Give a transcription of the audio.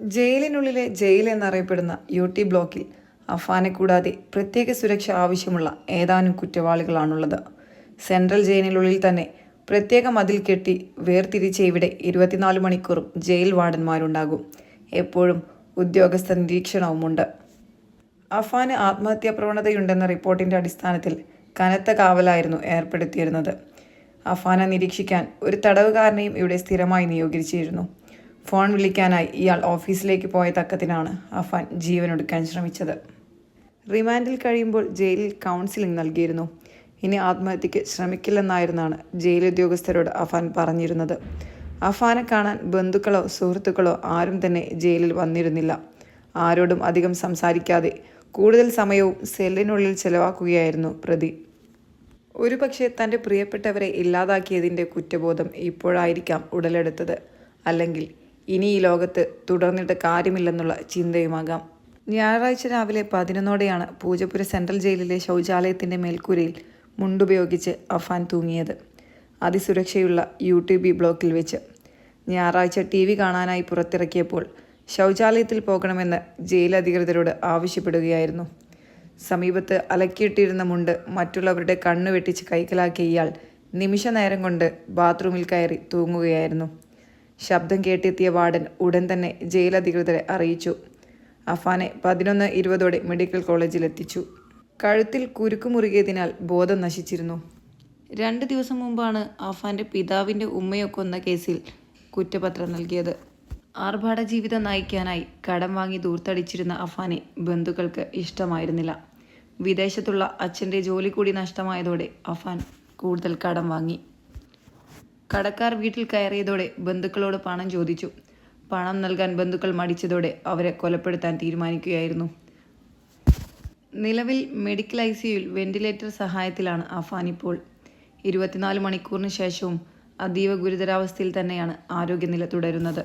ജയിലിനുള്ളിലെ jail എന്നറിയപ്പെടുന്ന U T ബ്ലോക്കിൽ അഫാനെ കൂടാതെ പ്രത്യേക സുരക്ഷ ആവശ്യമുള്ള ഏതാനും കുറ്റവാളികളാണുള്ളത്. സെൻട്രൽ ജയിലിനുള്ളിൽ തന്നെ പ്രത്യേക മതിൽ കെട്ടി വേർതിരിച്ച ഇവിടെ ഇരുപത്തിനാല് മണിക്കൂറും ജയിൽ വാർഡന്മാരുണ്ടാകും. എപ്പോഴും ഉദ്യോഗസ്ഥ നിരീക്ഷണവുമുണ്ട്. അഫാന് ആത്മഹത്യാ പ്രവണതയുണ്ടെന്ന റിപ്പോർട്ടിന്റെ അടിസ്ഥാനത്തിൽ കനത്ത കാവലായിരുന്നു ഏർപ്പെടുത്തിയിരുന്നത്. അഫാനെ നിരീക്ഷിക്കാൻ ഒരു തടവുകാരനെയും ഇവിടെ സ്ഥിരമായി നിയോഗിച്ചിരുന്നു. ഫോൺ വിളിക്കാനായി ഇയാൾ ഓഫീസിലേക്ക് പോയ തക്കത്തിനാണ് അഫാൻ ജീവനൊടുക്കാൻ ശ്രമിച്ചത്. റിമാൻഡിൽ കഴിയുമ്പോൾ ജയിലിൽ കൗൺസിലിംഗ് നൽകിയിരുന്നു. ഇനി ആത്മഹത്യക്ക് ശ്രമിക്കില്ലെന്നായിരുന്നാണ് ജയിൽ ഉദ്യോഗസ്ഥരോട് അഫാൻ പറഞ്ഞിരുന്നത്. അഫാനെ കാണാൻ ബന്ധുക്കളോ സുഹൃത്തുക്കളോ ആരും തന്നെ ജയിലിൽ വന്നിരുന്നില്ല. ആരോടും അധികം സംസാരിക്കാതെ കൂടുതൽ സമയവും സെല്ലിനുള്ളിൽ ചെലവാക്കുകയായിരുന്നു പ്രതി. ഒരുപക്ഷെ തന്റെ പ്രിയപ്പെട്ടവരെ ഇല്ലാതാക്കിയതിന്റെ കുറ്റബോധം ഇപ്പോഴായിരിക്കാം ഉടലെടുത്തത്. അല്ലെങ്കിൽ ഇനി ഈ ലോകത്ത് തുടർന്നിട്ട് കാര്യമില്ലെന്നുള്ള ചിന്തയുമാകാം. ഞായറാഴ്ച രാവിലെ പതിനൊന്നോടെയാണ് പൂജപ്പുര സെൻട്രൽ ജയിലിലെ ശൗചാലയത്തിന്റെ മേൽക്കൂരയിൽ മുണ്ടുപയോഗിച്ച് അഫാൻ തൂങ്ങിയത്. അതിസുരക്ഷയുള്ള യു ടി ബി ബ്ലോക്കിൽ വെച്ച്. ഞായറാഴ്ച ടി വി കാണാനായി പുറത്തിറക്കിയപ്പോൾ ശൗചാലയത്തിൽ പോകണമെന്ന് ജയിൽ അധികൃതരോട് ആവശ്യപ്പെടുകയായിരുന്നു. സമീപത്ത് അലക്കിയിട്ടിരുന്ന മുണ്ട് മറ്റുള്ളവരുടെ കണ്ണു വെട്ടിച്ച് കൈക്കലാക്കിയ ഇയാൾ നിമിഷ നേരം കൊണ്ട് ബാത്റൂമിൽ കയറി തൂങ്ങുകയായിരുന്നു. ശബ്ദം കേട്ടെത്തിയ വാർഡൻ ഉടൻ തന്നെ ജയിൽ അധികൃതരെ അറിയിച്ചു. അഫാനെ പതിനൊന്ന് ഇരുപതോടെ മെഡിക്കൽ കോളേജിൽ എത്തിച്ചു കഴുത്തിൽ കുരുക്കുമുറുകിയതിനാൽ ബോധം നശിച്ചിരുന്നു. രണ്ട് ദിവസം മുമ്പാണ് അഫാന്റെ പിതാവിന്റെ ഉമ്മയെ കൊന്ന കേസിൽ കുറ്റപത്രം നൽകിയത്. ആർഭാട ജീവിതം നയിക്കാനായി കടം വാങ്ങി ദൂർത്തടിച്ചിരുന്ന അഫാനെ ബന്ധുക്കൾക്ക് ഇഷ്ടമായിരുന്നില്ല. വിദേശത്തുള്ള അച്ഛന്റെ ജോലി കൂടി നഷ്ടമായതോടെ അഫാൻ കൂടുതൽ കടം വാങ്ങി. കടക്കാർ വീട്ടിൽ കയറിയതോടെ ബന്ധുക്കളോട് പണം ചോദിച്ചു. പണം നൽകാൻ ബന്ധുക്കൾ മടിച്ചതോടെ അവരെ കൊലപ്പെടുത്താൻ തീരുമാനിക്കുകയായിരുന്നു. നിലവിൽ മെഡിക്കൽ ഐ സിയുയിൽ വെന്റിലേറ്റർ സഹായത്തിലാണ് അഫാൻ ഇപ്പോൾ. ഇരുപത്തിനാല് മണിക്കൂറിന് ശേഷവും അതീവ ഗുരുതരാവസ്ഥയിൽ തന്നെയാണ് ആരോഗ്യനില തുടരുന്നത്.